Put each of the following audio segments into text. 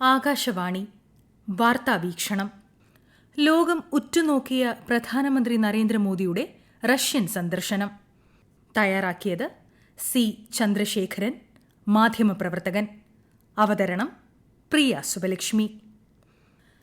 ആകാശവാണി. വാർത്താ വീക്ഷണം ലോകം ഉറ്റുനോക്കിയ പ്രധാനമന്ത്രി നരേന്ദ്രമോദിയുടെ റഷ്യൻ സന്ദർശനം. തയ്യാറാക്കിയത് സി ചന്ദ്രശേഖരൻ മാധ്യമപ്രവർത്തകൻ. അവതരണം Priya Subalakshmi.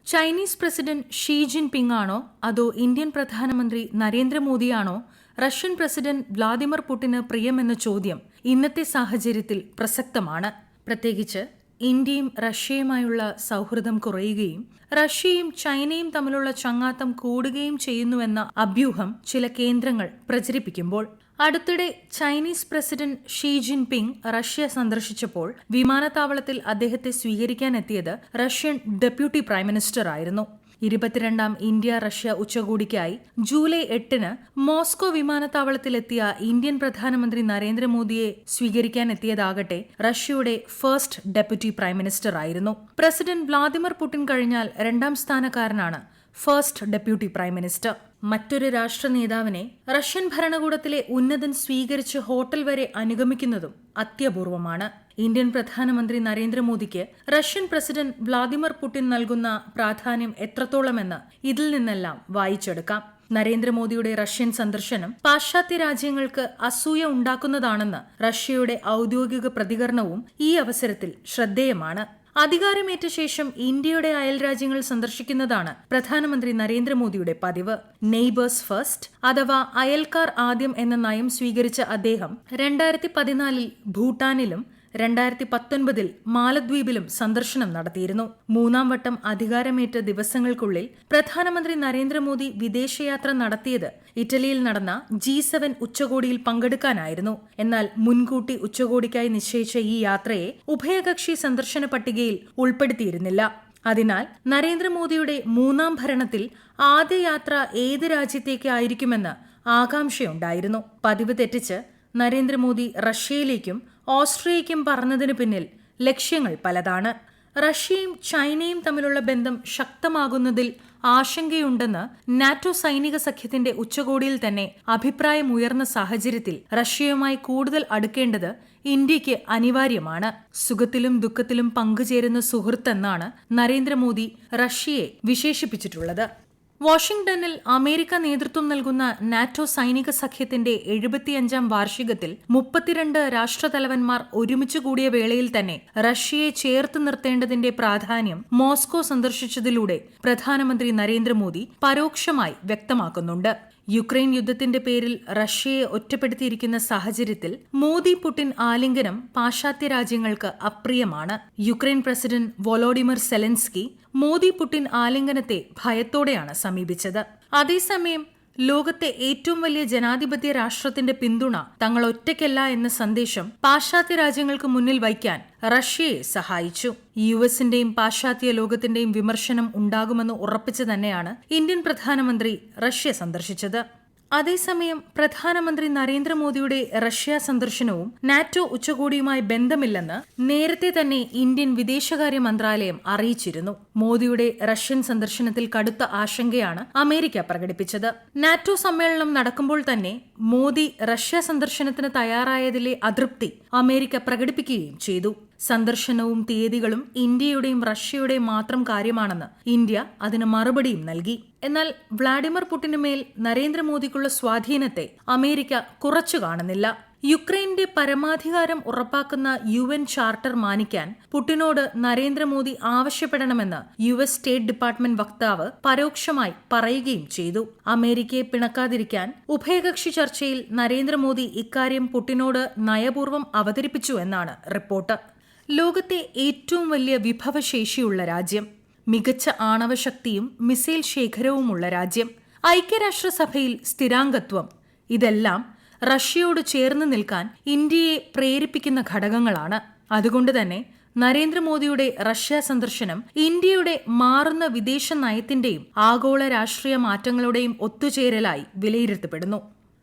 Chinese president Xi Jinping ആണോ അതോ ഇന്ത്യൻ പ്രധാനമന്ത്രി നരേന്ദ്രമോദിയാണോ റഷ്യൻ പ്രസിഡന്റ് വ്ളാദിമിർ പുടിന് പ്രിയമെന്ന ചോദ്യം ഇന്നത്തെ സാഹചര്യത്തിൽ പ്രസക്തമാണ്. പ്രത്യേകിച്ച് ഇന്ത്യയും റഷ്യയുമായുള്ള സൗഹൃദം കുറയുകയും റഷ്യയും ചൈനയും തമ്മിലുള്ള ചങ്ങാത്തം കൂടുകയും ചെയ്യുന്നുവെന്ന അഭ്യൂഹം ചില കേന്ദ്രങ്ങൾ പ്രചരിപ്പിക്കുമ്പോൾ അടുത്തിടെ Chinese president Xi Jinping Russia സന്ദർശിച്ചപ്പോൾ വിമാനത്താവളത്തിൽ അദ്ദേഹത്തെ സ്വീകരിക്കാനെത്തിയത് റഷ്യൻ ഡെപ്യൂട്ടി പ്രൈം മിനിസ്റ്റർ ആയിരുന്നു ഇരുപത്തിരണ്ടാം ഇന്ത്യ റഷ്യ ഉച്ചകോടിക്കായി ജൂലൈ എട്ടിന് മോസ്കോ വിമാനത്താവളത്തിലെത്തിയ ഇന്ത്യൻ പ്രധാനമന്ത്രി നരേന്ദ്രമോദിയെ സ്വീകരിക്കാനെത്തിയതാകട്ടെ റഷ്യയുടെ ഫസ്റ്റ് ഡെപ്യൂട്ടി പ്രൈം മിനിസ്റ്റർ ആയിരുന്നു പ്രസിഡന്റ് വ്ളാദിമിർ പുടിൻ കഴിഞ്ഞാൽ രണ്ടാം സ്ഥാനക്കാരനാണ് ഫസ്റ്റ് ഡെപ്യൂട്ടി പ്രൈം മിനിസ്റ്റർ. മറ്റൊരു രാഷ്ട്ര നേതാവിനെ റഷ്യൻ ഭരണകൂടത്തിലെ ഉന്നതൻ സ്വീകരിച്ച് ഹോട്ടൽ വരെ അനുഗമിക്കുന്നതും അത്യപൂർവമാണ്. ഇന്ത്യൻ പ്രധാനമന്ത്രി നരേന്ദ്രമോദിക്ക് റഷ്യൻ പ്രസിഡന്റ് വ്ളാദിമിർ പുടിൻ നൽകുന്ന പ്രാധാന്യം എത്രത്തോളമെന്ന് ഇതിൽ നിന്നെല്ലാം വായിച്ചെടുക്കാം. നരേന്ദ്രമോദിയുടെ റഷ്യൻ സന്ദർശനം പാശ്ചാത്യ രാജ്യങ്ങൾക്ക് അസൂയ ഉണ്ടാക്കുന്നതാണെന്ന് റഷ്യയുടെ ഔദ്യോഗിക പ്രതികരണവും ഈ അവസരത്തിൽ ശ്രദ്ധേയമാണ്. അധികാരമേറ്റ ശേഷം ഇന്ത്യയുടെ അയൽ രാജ്യങ്ങൾ സന്ദർശിക്കുന്നതാണ് പ്രധാനമന്ത്രി നരേന്ദ്രമോദിയുടെ പതിവ്. നെയ്ബേഴ്സ് ഫസ്റ്റ് അഥവാ അയൽക്കാർ ആദ്യം എന്ന നയം സ്വീകരിച്ച അദ്ദേഹം രണ്ടായിരത്തി പതിനാലിൽ ഭൂട്ടാനിലും രണ്ടായിരത്തി പത്തൊൻപതിൽ മാലദ്വീപിലും സന്ദർശനം നടത്തിയിരുന്നു. മൂന്നാം വട്ടം അധികാരമേറ്റ ദിവസങ്ങൾക്കുള്ളിൽ പ്രധാനമന്ത്രി നരേന്ദ്രമോദി വിദേശയാത്ര നടത്തിയത് ഇറ്റലിയിൽ നടന്ന ജി സെവൻ ഉച്ചകോടിയിൽ പങ്കെടുക്കാനായിരുന്നു. എന്നാൽ മുൻകൂട്ടി ഉച്ചകോടിക്കായി നിശ്ചയിച്ച ഈ യാത്രയെ ഉഭയകക്ഷി സന്ദർശന പട്ടികയിൽ ഉൾപ്പെടുത്തിയിരുന്നില്ല. അതിനാൽ നരേന്ദ്രമോദിയുടെ മൂന്നാം ഭരണത്തിൽ ആദ്യ യാത്ര ഏത് രാജ്യത്തേക്കായിരിക്കുമെന്ന് ആകാംക്ഷയുണ്ടായിരുന്നു. പതിവ് തെറ്റിച്ച് നരേന്ദ്രമോദി റഷ്യയിലേക്കും ഓസ്ട്രിയയ്ക്കും പറഞ്ഞതിന് പിന്നിൽ ലക്ഷ്യങ്ങൾ പലതാണ്. റഷ്യയും ചൈനയും തമ്മിലുള്ള ബന്ധം ശക്തമാകുന്നതിൽ ആശങ്കയുണ്ടെന്ന് നാറ്റോ സൈനിക സഖ്യത്തിന്റെ ഉച്ചകോടിയിൽ തന്നെ അഭിപ്രായമുയർന്ന സാഹചര്യത്തിൽ റഷ്യയുമായി കൂടുതൽ അടുക്കേണ്ടത് ഇന്ത്യയ്ക്ക് അനിവാര്യമാണ്. സുഖത്തിലും ദുഃഖത്തിലും പങ്കുചേരുന്ന സുഹൃത്തെന്നാണ് നരേന്ദ്രമോദി റഷ്യയെ വിശേഷിപ്പിച്ചിട്ടുള്ളത്. വാഷിംഗ്ടണിൽ അമേരിക്ക നേതൃത്വം നൽകുന്ന നാറ്റോ സൈനിക സഖ്യത്തിന്റെ എഴുപത്തിയഞ്ചാം വാർഷികത്തിൽ മുപ്പത്തിരണ്ട് രാഷ്ട്രതലവന്മാർ ഒരുമിച്ച് കൂടിയ വേളയിൽ തന്നെ റഷ്യയെ ചേർത്ത് നിർത്തേണ്ടതിന്റെ പ്രാധാന്യം മോസ്കോ സന്ദർശിച്ചതിലൂടെ പ്രധാനമന്ത്രി നരേന്ദ്രമോദി പരോക്ഷമായി വ്യക്തമാക്കുന്നുണ്ട്. യുക്രൈൻ യുദ്ധത്തിന്റെ പേരിൽ റഷ്യയെ ഒറ്റപ്പെടുത്തിയിരിക്കുന്ന സാഹചര്യത്തിൽ മോദി പുടിൻ ആലിംഗനം പാശ്ചാത്യ രാജ്യങ്ങൾക്ക് അപ്രിയമാണ്. Ukraine president Volodymyr Zelenskyy Modi Putin ആലിംഗനത്തെ ഭയത്തോടെയാണ് സമീപിച്ചത്. അതേസമയം ലോകത്തെ ഏറ്റവും വലിയ ജനാധിപത്യ രാഷ്ട്രത്തിന്റെ പിന്തുണ തങ്ങൾ ഒറ്റയ്ക്കല്ല എന്ന സന്ദേശം പാശ്ചാത്യ രാജ്യങ്ങൾക്ക് മുന്നിൽ വയ്ക്കാൻ റഷ്യയെ സഹായിച്ചു. യു എസിന്റെയും പാശ്ചാത്യ ലോകത്തിന്റെയും വിമർശനം ഉണ്ടാകുമെന്ന് ഉറപ്പിച്ചു തന്നെയാണ് ഇന്ത്യൻ പ്രധാനമന്ത്രി റഷ്യ സന്ദർശിച്ചത്. അതേസമയം പ്രധാനമന്ത്രി നരേന്ദ്രമോദിയുടെ റഷ്യ സന്ദർശനവും നാറ്റോ ഉച്ചകോടിയുമായി ബന്ധമില്ലെന്ന് നേരത്തെ തന്നെ ഇന്ത്യൻ വിദേശകാര്യ മന്ത്രാലയം അറിയിച്ചിരുന്നു. മോദിയുടെ റഷ്യൻ സന്ദർശനത്തിൽ കടുത്ത ആശങ്കയാണ് അമേരിക്ക പ്രകടിപ്പിച്ചത്. നാറ്റോ സമ്മേളനം നടക്കുമ്പോൾ തന്നെ മോദി റഷ്യ സന്ദർശനത്തിന് തയ്യാറായതിലെ അതൃപ്തി അമേരിക്ക പ്രകടിപ്പിക്കുകയും ചെയ്തു. സന്ദർശനവും തീയതികളും ഇന്ത്യയുടെയും റഷ്യയുടെയും മാത്രം കാര്യമാണെന്ന് ഇന്ത്യ അതിന് മറുപടിയും നൽകി. എന്നാൽ വ്ളാഡിമിർ പുടിന് മേൽ നരേന്ദ്രമോദിക്കുള്ള സ്വാധീനത്തെ അമേരിക്ക കുറച്ചു കാണുന്നില്ല. യുക്രൈന്റെ പരമാധികാരം ഉറപ്പാക്കുന്ന യു എൻ ചാർട്ടർ മാനിക്കാൻ പുടിനോട് നരേന്ദ്രമോദി ആവശ്യപ്പെടണമെന്ന് യു എസ് സ്റ്റേറ്റ് ഡിപ്പാർട്ട്മെന്റ് വക്താവ് പരോക്ഷമായി പറയുകയും ചെയ്തു. അമേരിക്കയെ പിണക്കാതിരിക്കാൻ ഉഭയകക്ഷി ചർച്ചയിൽ നരേന്ദ്രമോദി ഇക്കാര്യം പുടിനോട് നയപൂർവം അവതരിപ്പിച്ചു എന്നാണ് റിപ്പോർട്ട്. ലോകത്തെ ഏറ്റവും വലിയ വിഭവശേഷിയുള്ള രാജ്യം മികച്ച ആണവശക്തിയും മിസൈൽ ശേഖരവുമുള്ള രാജ്യം ഐക്യരാഷ്ട്രസഭയിൽ സ്ഥിരാംഗത്വം. ഇതെല്ലാം റഷ്യയോട് ചേർന്ന് നിൽക്കാൻ ഇന്ത്യയെ പ്രേരിപ്പിക്കുന്ന ഘടകങ്ങളാണ്. അതുകൊണ്ട് തന്നെ നരേന്ദ്രമോദിയുടെ റഷ്യ സന്ദർശനം ഇന്ത്യയുടെ മാറുന്ന വിദേശ നയത്തിന്റെയും ആഗോള രാഷ്ട്രീയ മാറ്റങ്ങളുടെയും ഒത്തുചേരലായി വിലയിരുത്തപ്പെടുന്നു.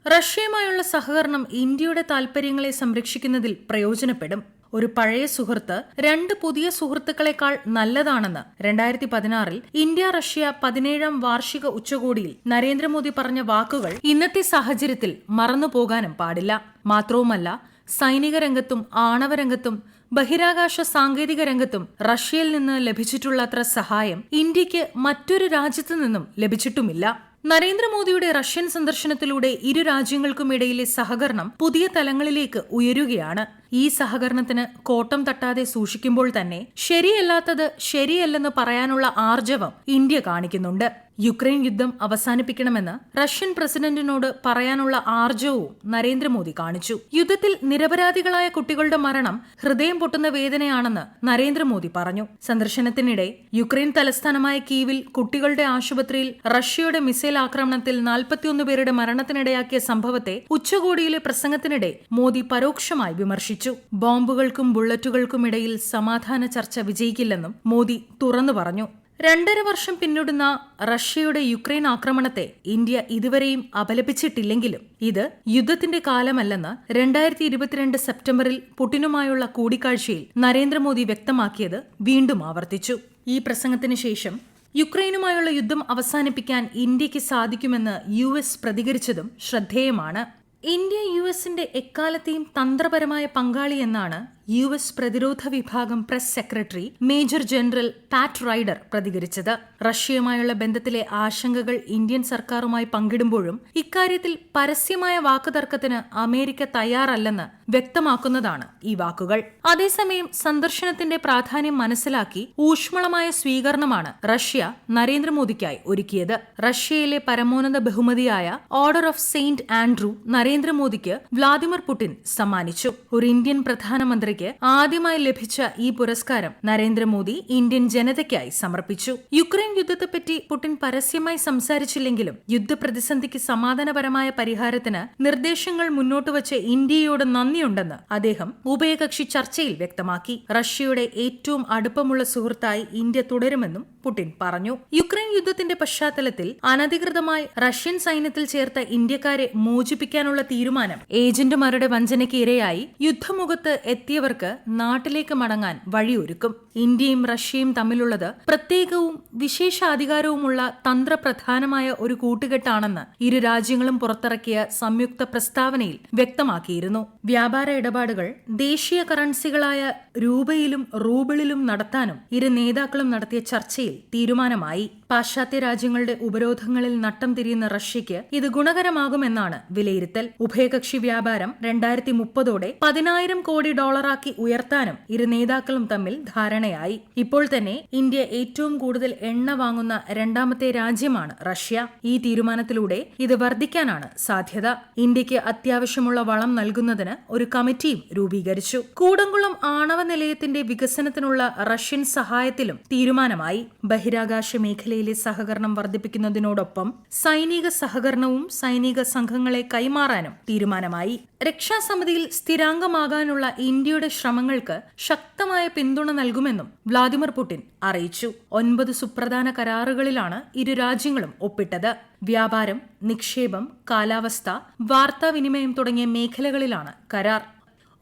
റഷ്യയുമായുള്ള സഹകരണം ഇന്ത്യയുടെ താൽപര്യങ്ങളെ സംരക്ഷിക്കുന്നതിൽ പ്രയോജനപ്പെടും. ഒരു പഴയ സുഹൃത്ത് രണ്ട് പുതിയ സുഹൃത്തുക്കളെക്കാൾ നല്ലതാണെന്ന് രണ്ടായിരത്തി പതിനാറിൽ ഇന്ത്യ റഷ്യ പതിനേഴാം വാർഷിക ഉച്ചകോടിയിൽ നരേന്ദ്രമോദി പറഞ്ഞ വാക്കുകൾ ഇന്നത്തെ സാഹചര്യത്തിൽ മറന്നുപോകാനും പാടില്ല. മാത്രവുമല്ല സൈനിക രംഗത്തും ആണവ രംഗത്തും ബഹിരാകാശ സാങ്കേതിക രംഗത്തും റഷ്യയിൽ നിന്ന് ലഭിച്ചിട്ടുള്ളത്ര സഹായം ഇന്ത്യയ്ക്ക് മറ്റൊരു രാജ്യത്തു നിന്നും ലഭിച്ചിട്ടുമില്ല. നരേന്ദ്രമോദിയുടെ റഷ്യൻ സന്ദർശനത്തിലൂടെ ഇരു രാജ്യങ്ങൾക്കുമിടയിലെ സഹകരണം പുതിയ തലങ്ങളിലേക്ക് ഉയരുകയാണ്. ഈ സഹകരണത്തിന് കോട്ടം തട്ടാതെ സൂക്ഷിക്കുമ്പോൾ തന്നെ ശരിയല്ലാത്തത് ശരിയല്ലെന്ന് പറയാനുള്ള ആർജവം ഇന്ത്യ കാണിക്കുന്നുണ്ട്. യുക്രൈൻ യുദ്ധം അവസാനിപ്പിക്കണമെന്ന് റഷ്യൻ പ്രസിഡന്റിനോട് പറയാനുള്ള ആർജവും നരേന്ദ്രമോദി കാണിച്ചു. യുദ്ധത്തിൽ നിരപരാധികളായ കുട്ടികളുടെ മരണം ഹൃദയം പൊട്ടുന്ന വേദനയാണെന്ന് നരേന്ദ്രമോദി പറഞ്ഞു. സന്ദർശനത്തിനിടെ യുക്രൈൻ തലസ്ഥാനമായ കീവിൽ കുട്ടികളുടെ ആശുപത്രിയിൽ റഷ്യയുടെ മിസൈൽ ആക്രമണത്തിൽ നാൽപ്പത്തിയൊന്ന് പേരുടെ മരണത്തിനിടയാക്കിയ സംഭവത്തെ ഉച്ചകോടിയിലെ പ്രസംഗത്തിനിടെ മോദി പരോക്ഷമായി വിമർശിച്ചു. ബോംബുകൾക്കും ബുള്ളറ്റുകൾക്കും ഇടയിൽ സമാധാന ചർച്ച വിജയിക്കില്ലെന്നും മോദി തുറന്നു പറഞ്ഞു. രണ്ടര വർഷം പിന്നിടുന്ന റഷ്യയുടെ യുക്രൈൻ ആക്രമണത്തെ ഇന്ത്യ ഇതുവരെയും അപലപിച്ചിട്ടില്ലെങ്കിലും ഇത് യുദ്ധത്തിന്റെ കാലമല്ലെന്ന് രണ്ടായിരത്തി ഇരുപത്തിരണ്ട് സെപ്റ്റംബറിൽ പുടിനുമായുള്ള കൂടിക്കാഴ്ചയിൽ നരേന്ദ്രമോദി വ്യക്തമാക്കിയത് വീണ്ടും ആവർത്തിച്ചു. ഈ പ്രസംഗത്തിന് ശേഷം യുക്രൈനുമായുള്ള യുദ്ധം അവസാനിപ്പിക്കാൻ ഇന്ത്യയ്ക്ക് സാധിക്കുമെന്ന് യു എസ് പ്രതികരിച്ചതും ശ്രദ്ധേയമാണ്. ഇന്ത്യ യു എസിന്റെ എക്കാലത്തെയും തന്ത്രപരമായ പങ്കാളി എന്നാണ് യു എസ് പ്രതിരോധ വിഭാഗം press secretary major general Pat Ryder പ്രതികരിച്ചത്. റഷ്യയുമായുള്ള ബന്ധത്തിലെ ആശങ്കകൾ ഇന്ത്യൻ സർക്കാരുമായി പങ്കിടുമ്പോഴും ഇക്കാര്യത്തിൽ പരസ്യമായ വാക്കുതർക്കത്തിന് അമേരിക്ക തയ്യാറല്ലെന്ന് വ്യക്തമാക്കുന്നതാണ് ഈ വാക്കുകൾ. അതേസമയം സന്ദർശനത്തിന്റെ പ്രാധാന്യം മനസ്സിലാക്കി ഊഷ്മളമായ സ്വീകരണമാണ് റഷ്യ നരേന്ദ്രമോദിക്കായി ഒരുക്കിയത്. റഷ്യയിലെ പരമോന്നത ബഹുമതിയായ ഓർഡർ ഓഫ് സെയിന്റ് ആൻഡ്രൂ നരേന്ദ്രമോദിക്ക് വ്ളാദിമിർ പുടിൻ സമ്മാനിച്ചു. ഒരു ഇന്ത്യൻ പ്രധാനമന്ത്രിക്ക് ആദ്യമായി ലഭിച്ച ഈ പുരസ്കാരം നരേന്ദ്രമോദി ഇന്ത്യൻ ജനതയ്ക്കായി സമർപ്പിച്ചു. യുക്രൈൻ യുദ്ധത്തെപ്പറ്റി പുടിൻ പരസ്യമായി സംസാരിച്ചില്ലെങ്കിലും യുദ്ധപ്രതിസന്ധിക്ക് സമാധാനപരമായ പരിഹാരത്തിന് നിർദ്ദേശങ്ങൾ മുന്നോട്ട് വച്ച് ഇന്ത്യയോട് നന്ദിയുണ്ടെന്ന് അദ്ദേഹം ഉഭയകക്ഷി ചർച്ചയിൽ വ്യക്തമാക്കി. റഷ്യയുടെ ഏറ്റവും അടുപ്പമുള്ള സുഹൃത്തായി ഇന്ത്യ തുടരുമെന്നും പുടിൻ പറഞ്ഞു. യുക്രൈൻ യുദ്ധത്തിന്റെ പശ്ചാത്തലത്തിൽ അനധികൃതമായി റഷ്യൻ സൈന്യത്തിൽ ചേർത്ത ഇന്ത്യക്കാരെ മോചിപ്പിക്കാനുള്ള തീരുമാനം ഏജന്റുമാരുടെ വഞ്ചനയ്ക്ക് ഇരയായി യുദ്ധമുഖത്ത് എത്തിയവർക്ക് നാട്ടിലേക്ക് മടങ്ങാൻ വഴിയൊരുക്കും. ഇന്ത്യയും റഷ്യയും തമ്മിലുള്ളത് പ്രത്യേകവും വിശേഷാധികാരവുമുള്ള തന്ത്രപ്രധാനമായ ഒരു കൂട്ടുകെട്ടാണെന്ന് ഇരു രാജ്യങ്ങളും പുറത്തിറക്കിയ സംയുക്ത പ്രസ്താവനയിൽ വ്യക്തമാക്കിയിരുന്നു. വ്യാപാര ഇടപാടുകൾ ദേശീയ കറൻസികളായ രൂപയിലും റൂബിളിലും നടത്താനും ഇരു നേതാക്കളും നടത്തിയ ചർച്ചയിൽ തീരുമാനമായി പാശ്ചാത്യ രാജ്യങ്ങളുടെ ഉപരോധങ്ങളിൽ നട്ടം തിരിയുന്ന റഷ്യയ്ക്ക് ഇത് ഗുണകരമാകുമെന്നാണ് വിലയിരുത്തൽ. ഉഭയകക്ഷി വ്യാപാരം രണ്ടായിരത്തി മുപ്പതോടെ പതിനായിരം കോടി ഡോളറാക്കി ഉയർത്താനും ഇരു നേതാക്കളും തമ്മിൽ ധാരണയായി. ഇപ്പോൾ തന്നെ ഇന്ത്യ ഏറ്റവും കൂടുതൽ എണ്ണ വാങ്ങുന്ന രണ്ടാമത്തെ രാജ്യമാണ് റഷ്യ. ഈ തീരുമാനത്തിലൂടെ ഇത് വർദ്ധിക്കാനാണ് സാധ്യത. ഇന്ത്യയ്ക്ക് അത്യാവശ്യമുള്ള വളം നൽകുന്നതിന് ഒരു കമ്മിറ്റിയും രൂപീകരിച്ചു. കൂടംകുളം ആണവ നിലയത്തിന്റെ വികസനത്തിനുള്ള റഷ്യൻ സഹായത്തിലും തീരുമാനമായി. ബഹിരാകാശ മേഖലയിലെ സഹകരണം വർദ്ധിപ്പിക്കുന്നതിനോടൊപ്പം സൈനിക സഹകരണവും സൈനിക സംഘങ്ങളെ കൈമാറാനും തീരുമാനമായി. രക്ഷാസമിതിയിൽ സ്ഥിരാംഗമാകാനുള്ള ഇന്ത്യയുടെ ശ്രമങ്ങൾക്ക് ശക്തമായ പിന്തുണ നൽകുമെന്നും വ്ളാദിമിർ പുടിൻ അറിയിച്ചു. ഒൻപത് സുപ്രധാന കരാറുകളിലാണ് ഇരു രാജ്യങ്ങളും ഒപ്പിട്ടത്. വ്യാപാരം നിക്ഷേപം കാലാവസ്ഥ വാർത്താവിനിമയം തുടങ്ങിയ മേഖലകളിലാണ് കരാർ.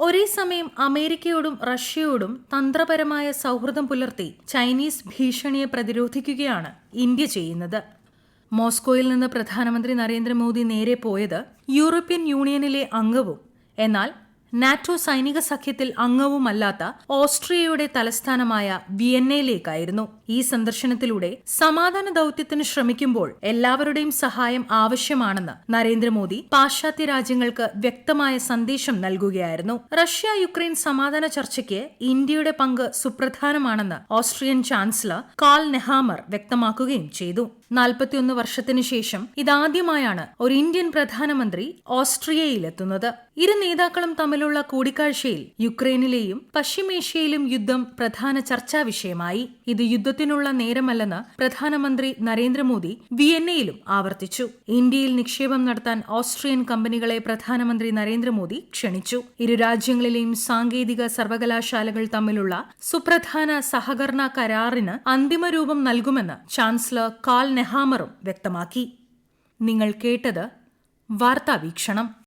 ഒരേ സമയം അമേരിക്കയോടും റഷ്യയോടും തന്ത്രപരമായ സൗഹൃദം പുലർത്തി ചൈനീസ് ഭീഷണിയെ പ്രതിരോധിക്കുകയാണ് ഇന്ത്യ ചെയ്യുന്നത്. മോസ്കോയിൽ നിന്ന് പ്രധാനമന്ത്രി നരേന്ദ്രമോദി നേരെ പോയത് യൂറോപ്യൻ യൂണിയനിലെ അംഗവും എന്നാൽ നാറ്റോ സൈനിക സഖ്യത്തിൽ അംഗവുമല്ലാത്ത ഓസ്ട്രിയയുടെ തലസ്ഥാനമായ വിയന്നയിലേക്കായിരുന്നു ഈ സന്ദർശനത്തിലൂടെ സമാധാന ദൌത്യത്തിന് ശ്രമിക്കുമ്പോൾ എല്ലാവരുടെയും സഹായം ആവശ്യമാണെന്ന് നരേന്ദ്രമോദി പാശ്ചാത്യ രാജ്യങ്ങൾക്ക് വ്യക്തമായ സന്ദേശം നൽകുകയായിരുന്നു. റഷ്യ യുക്രൈൻ സമാധാന ചർച്ചയ്ക്ക് ഇന്ത്യയുടെ പങ്ക് സുപ്രധാനമാണെന്ന് ഓസ്ട്രിയൻ ചാൻസലർ കാൾ നെഹാമർ വ്യക്തമാക്കുകയും ചെയ്തു. നാൽപ്പത്തിയൊന്ന് വർഷത്തിനു ശേഷം ഇതാദ്യമായാണ് ഒരു ഇന്ത്യൻ പ്രധാനമന്ത്രി ഓസ്ട്രിയയിലെത്തുന്നത്. ഇരു നേതാക്കളും തമ്മിലുള്ള കൂടിക്കാഴ്ചയിൽ യുക്രൈനിലെയും പശ്ചിമേഷ്യയിലും യുദ്ധം പ്രധാന ചർച്ചാ വിഷയമായി. ഇത് യുദ്ധത്തിനുള്ള നേരമല്ലെന്ന് പ്രധാനമന്ത്രി നരേന്ദ്രമോദി വിയന്നയിലും ആവർത്തിച്ചു. ഇന്ത്യയിൽ നിക്ഷേപം നടത്താൻ ഓസ്ട്രിയൻ കമ്പനികളെ പ്രധാനമന്ത്രി നരേന്ദ്രമോദി ക്ഷണിച്ചു. ഇരു രാജ്യങ്ങളിലെയും സാങ്കേതിക സർവകലാശാലകൾ തമ്മിലുള്ള സുപ്രധാന സഹകരണ കരാറിന് അന്തിമരൂപം നൽകുമെന്ന് ചാൻസലർ കാൽ നെഹാമറും വ്യക്തമാക്കി. നിങ്ങൾ കേട്ടത് വാർത്താവീക്ഷണം.